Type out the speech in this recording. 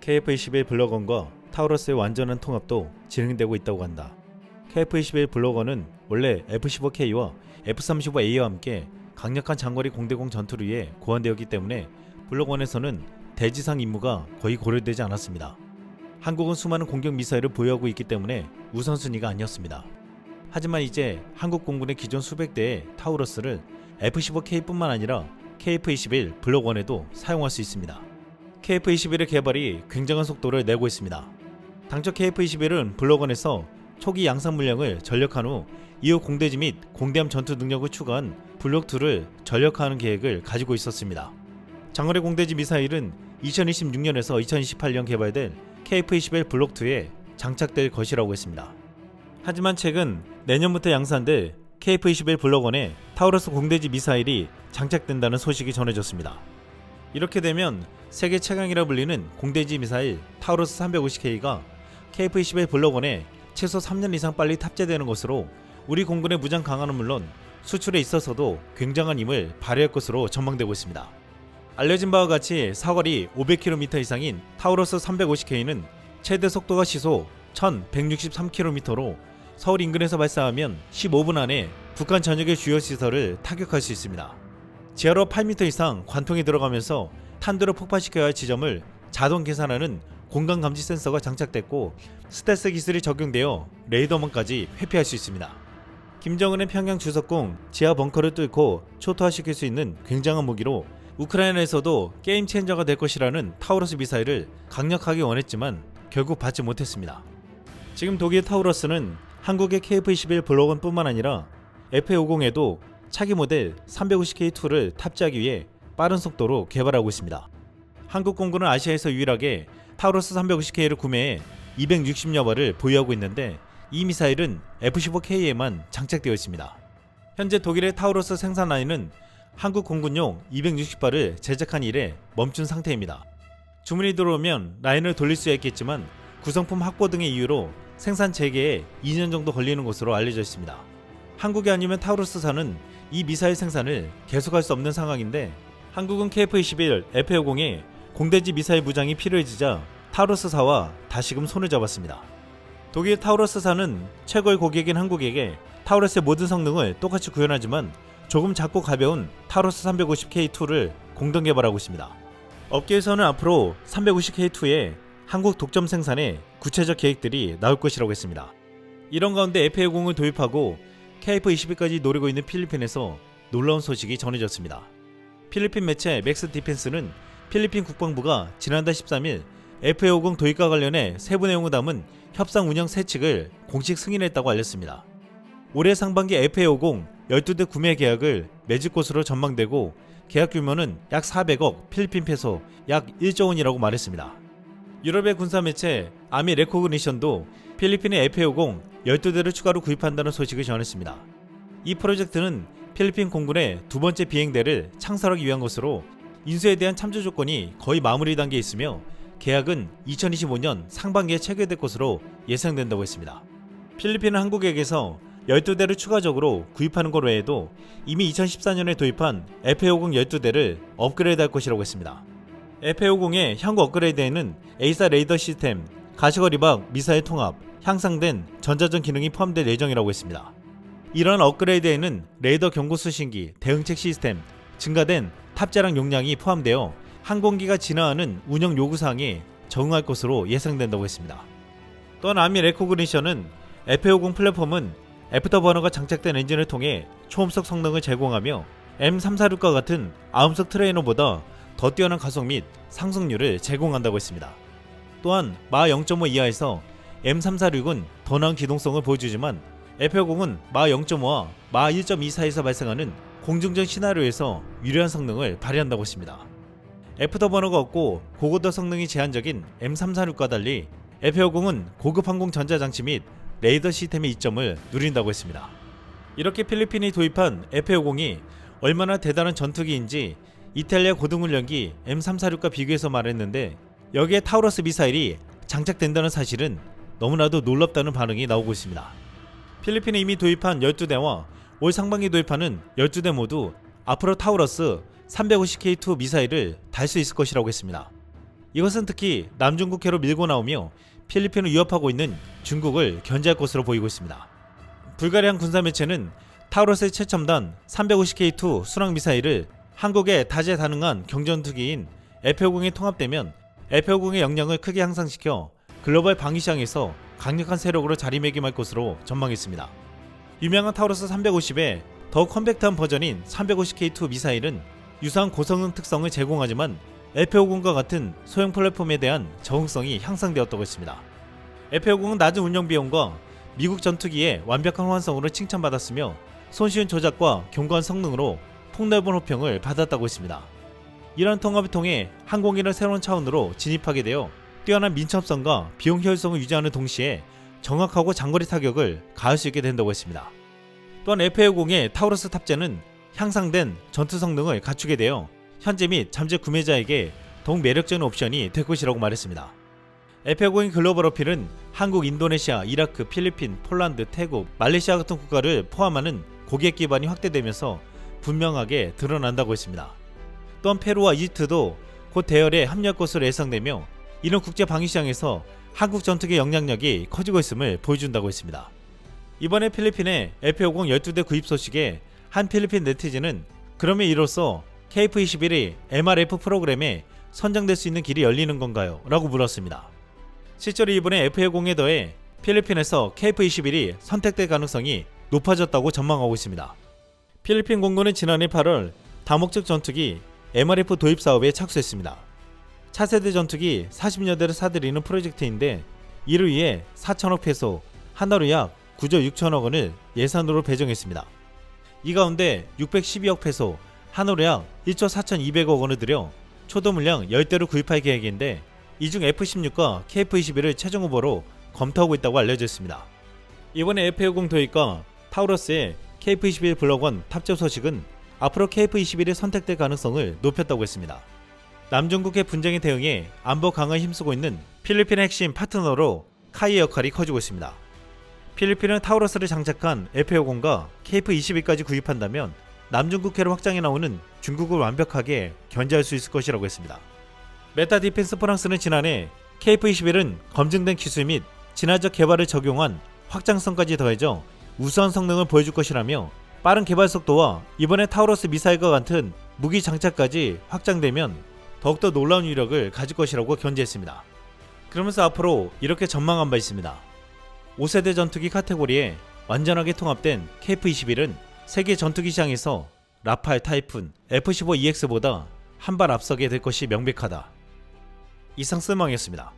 KF-21 블러건과 타우러스의 완전한 통합도 진행되고 있다고 한다. KF-21 블러건은 원래 F-15K와 F-35A와 함께 강력한 장거리 공대공 전투를 위해 고안되었기 때문에 블러건에서는 대지상 임무가 거의 고려되지 않았습니다. 한국은 수많은 공격 미사일을 보유하고 있기 때문에 우선순위가 아니었습니다. 하지만 이제 한국 공군의 기존 수백 대의 타우러스를 F-15K뿐만 아니라 KF-21 블록1에도 사용할 수 있습니다. KF-21의 개발이 굉장한 속도를 내고 있습니다. 당초 KF-21은 블록1에서 초기 양산 물량을 전력한 후 이후 공대지 및 공대함 전투 능력을 추가한 블록2를 전력화하는 계획을 가지고 있었습니다. 장거리 공대지 미사일은 2026년에서 2028년 개발될 KF-21 블록2에 장착될 것이라고 했습니다. 하지만 최근 내년부터 양산될 KF-21 블록1에 타우러스 공대지 미사일이 장착된다는 소식이 전해졌습니다. 이렇게 되면 세계 최강이라 불리는 공대지 미사일 타우러스 350K가 KF-21 블록1에 최소 3년 이상 빨리 탑재되는 것으로 우리 공군의 무장 강화는 물론 수출에 있어서도 굉장한 힘을 발휘할 것으로 전망되고 있습니다. 알려진 바와 같이 사거리 500km 이상인 타우러스 350K는 최대 속도가 시속 1163km로 서울 인근에서 발사하면 15분 안에 북한 전역의 주요 시설을 타격할 수 있습니다. 지하로 8m 이상 관통이 들어가면서 탄두를 폭파시켜야 할 지점을 자동 계산하는 공간 감지 센서가 장착됐고 스텔스 기술이 적용되어 레이더망까지 회피할 수 있습니다. 김정은의 평양 주석궁 지하 벙커를 뚫고 초토화시킬 수 있는 굉장한 무기로 우크라이나에서도 게임 체인저가 될 것이라는 타우러스 미사일을 강력하게 원했지만 결국 받지 못했습니다. 지금 독일 타우러스는 한국의 KF-21 블록원뿐만 아니라 F-50에도 차기 모델 350K2를 탑재하기 위해 빠른 속도로 개발하고 있습니다. 한국 공군은 아시아에서 유일하게 타우러스 350K를 구매해 260여 발을 보유하고 있는데 이 미사일은 F-15K에만 장착되어 있습니다. 현재 독일의 타우러스 생산 라인은 한국 공군용 260발을 제작한 이래 멈춘 상태입니다. 주문이 들어오면 라인을 돌릴 수 있겠지만 구성품 확보 등의 이유로 생산 재개에 2년 정도 걸리는 것으로 알려져 있습니다. 한국이 아니면 타우러스사는 이 미사일 생산을 계속할 수 없는 상황인데 한국은 KF-21 F-50에 공대지 미사일 무장이 필요해지자 타우러스사와 다시금 손을 잡았습니다. 독일 타우러스사는 최고의 고객인 한국에게 타우러스의 모든 성능을 똑같이 구현하지만 조금 작고 가벼운 타우러스 350K2를 공동 개발하고 있습니다. 업계에서는 앞으로 350K2의 한국 독점 생산에 구체적 계획들이 나올 것이라고 했습니다. 이런 가운데 F-10을 도입하고 KF-21까지 노리고 있는 필리핀에서 놀라운 소식이 전해졌습니다. 필리핀 매체 맥스 디펜스는 필리핀 국방부가 지난달 13일 F-50 도입과 관련해 세부 내용을 담은 협상 운영 세칙을 공식 승인했다고 알렸습니다. 올해 상반기 F-50 12대 구매 계약을 맺을 것으로 전망되고 계약 규모는 약 400억 필리핀 페소 약 1조 원이라고 말했습니다. 유럽의 군사 매체 아미 레코그니션도 필리핀의 F-50 12대를 추가로 구입한다는 소식을 전했습니다. 이 프로젝트는 필리핀 공군의 두 번째 비행대를 창설하기 위한 것으로 인수에 대한 참조 조건이 거의 마무리 단계에 있으며 계약은 2025년 상반기에 체결될 것으로 예상된다고 했습니다. 필리핀은 한국에게서 12대를 추가적으로 구입하는 것 외에도 이미 2014년에 도입한 F-50 12대를 업그레이드 할 것이라고 했습니다. F-50의 향후 업그레이드에는 A사 레이더 시스템, 가시거리박 미사일 통합, 향상된 전자전 기능이 포함될 예정이라고 했습니다. 이러한 업그레이드에는 레이더 경고 수신기, 대응책 시스템, 증가된 탑재량 용량이 포함되어 항공기가 진화하는 운영 요구사항에 적응할 것으로 예상된다고 했습니다. 또한 아미 레코그니션은 F-50 플랫폼은 애프터버너가 장착된 엔진을 통해 초음속 성능을 제공하며 M346과 같은 아음속 트레이너보다 더 뛰어난 가속 및 상승률을 제공한다고 했습니다. 또한 마 0.5 이하에서 M346은 더 나은 기동성을 보여주지만 F-50은 마 0.5와 마 1.2 사이에서 발생하는 공중전 시나리오에서 유리한 성능을 발휘한다고 했습니다. 애프터버너가 없고 고고도 성능이 제한적인 M346과 달리 F-50은 고급 항공 전자장치 및 레이더 시스템의 이점을 누린다고 했습니다. 이렇게 필리핀이 도입한 F-50이 얼마나 대단한 전투기인지 이탈리아 고등훈련기 M346과 비교해서 말했는데 여기에 타우러스 미사일이 장착된다는 사실은 너무나도 놀랍다는 반응이 나오고 있습니다. 필리핀이 이미 도입한 12대와 올 상반기 도입하는 12대 모두 앞으로 타우러스 350K2 미사일을 달 수 있을 것이라고 했습니다. 이것은 특히 남중국해로 밀고 나오며 필리핀을 위협하고 있는 중국을 견제할 것으로 보이고 있습니다. 불가리안 군사 매체는 타우러스의 최첨단 350K2 순항 미사일을 한국의 다재다능한 경전투기인 F-50에 통합되면 F-50의 역량을 크게 향상시켜 글로벌 방위 시장에서 강력한 세력으로 자리매김할 것으로 전망했습니다. 유명한 타우러스 350의 더욱 컴팩트한 버전인 350K2 미사일은 유사한 고성능 특성을 제공하지만 F-50과 같은 소형 플랫폼에 대한 적응성이 향상되었다고 했습니다. F-50은 낮은 운영 비용과 미국 전투기의 완벽한 호환성으로 칭찬받았으며 손쉬운 조작과 견고한 성능으로 폭넓은 호평을 받았다고 했습니다. 이러한 통합을 통해 항공기를 새로운 차원으로 진입하게 되어 뛰어난 민첩성과 비용 효율성을 유지하는 동시에 정확하고 장거리 타격을 가할 수 있게 된다고 했습니다. 또한 F-50의 타우러스 탑재는 향상된 전투 성능을 갖추게 되어 현재 및 잠재 구매자에게 더욱 매력적인 옵션이 될 것이라고 말했습니다. F-50 글로벌 어필은 한국, 인도네시아, 이라크, 필리핀, 폴란드, 태국, 말레이시아 같은 국가를 포함하는 고객 기반이 확대되면서 분명하게 드러난다고 했습니다. 또한 페루와 이집트도 곧 대열에 합류할 것으로 예상되며 이런 국제 방위 시장에서 한국 전투기 영향력이 커지고 있음을 보여준다고 했습니다. 이번에 필리핀의 F-50 12대 구입 소식에 한 필리핀 네티즌은 그러면 이로써 KF-21이 MRF 프로그램에 선정될 수 있는 길이 열리는 건가요? 라고 물었습니다. 실제로 이번에 F-10에 더해 필리핀에서 KF-21이 선택될 가능성이 높아졌다고 전망하고 있습니다. 필리핀 공군은 지난해 8월 다목적 전투기 MRF 도입 사업에 착수했습니다. 차세대 전투기 40여 대를 사들이는 프로젝트인데 이를 위해 4천억 페소, 하나로 약 9조 6천억 원을 예산으로 배정했습니다. 이 가운데 612억 페소, 하나로 약 1조 4,200억 원을 들여 초도 물량 10대를 구입할 계획인데 이 중 F-16과 KF-21을 최종 후보로 검토하고 있다고 알려져 있습니다. 이번에 F-50 도입과 타우러스의 KF-21 블럭원 탑재 소식은 앞으로 KF-21이 선택될 가능성을 높였다고 했습니다. 남중국해 분쟁에 대응해 안보 강화에 힘쓰고 있는 필리핀의 핵심 파트너로 카이의 역할이 커지고 있습니다. 필리핀은 타우러스를 장착한 F-50과 KF-21까지 구입한다면 남중국해를 확장해 나오는 중국을 완벽하게 견제할 수 있을 것이라고 했습니다. 메타 디펜스 프랑스는 지난해 KF-21은 검증된 기술 및 진화적 개발을 적용한 확장성까지 더해져 우수한 성능을 보여줄 것이라며 빠른 개발 속도와 이번에 타우러스 미사일과 같은 무기 장착까지 확장되면 더욱더 놀라운 위력을 가질 것이라고 견지했습니다. 그러면서 앞으로 이렇게 전망한 바 있습니다. 5세대 전투기 카테고리에 완전하게 통합된 KF-21은 세계 전투기 시장에서 라팔, 타이푼, F-15EX보다 한 발 앞서게 될 것이 명백하다. 이상 쓸망이었습니다.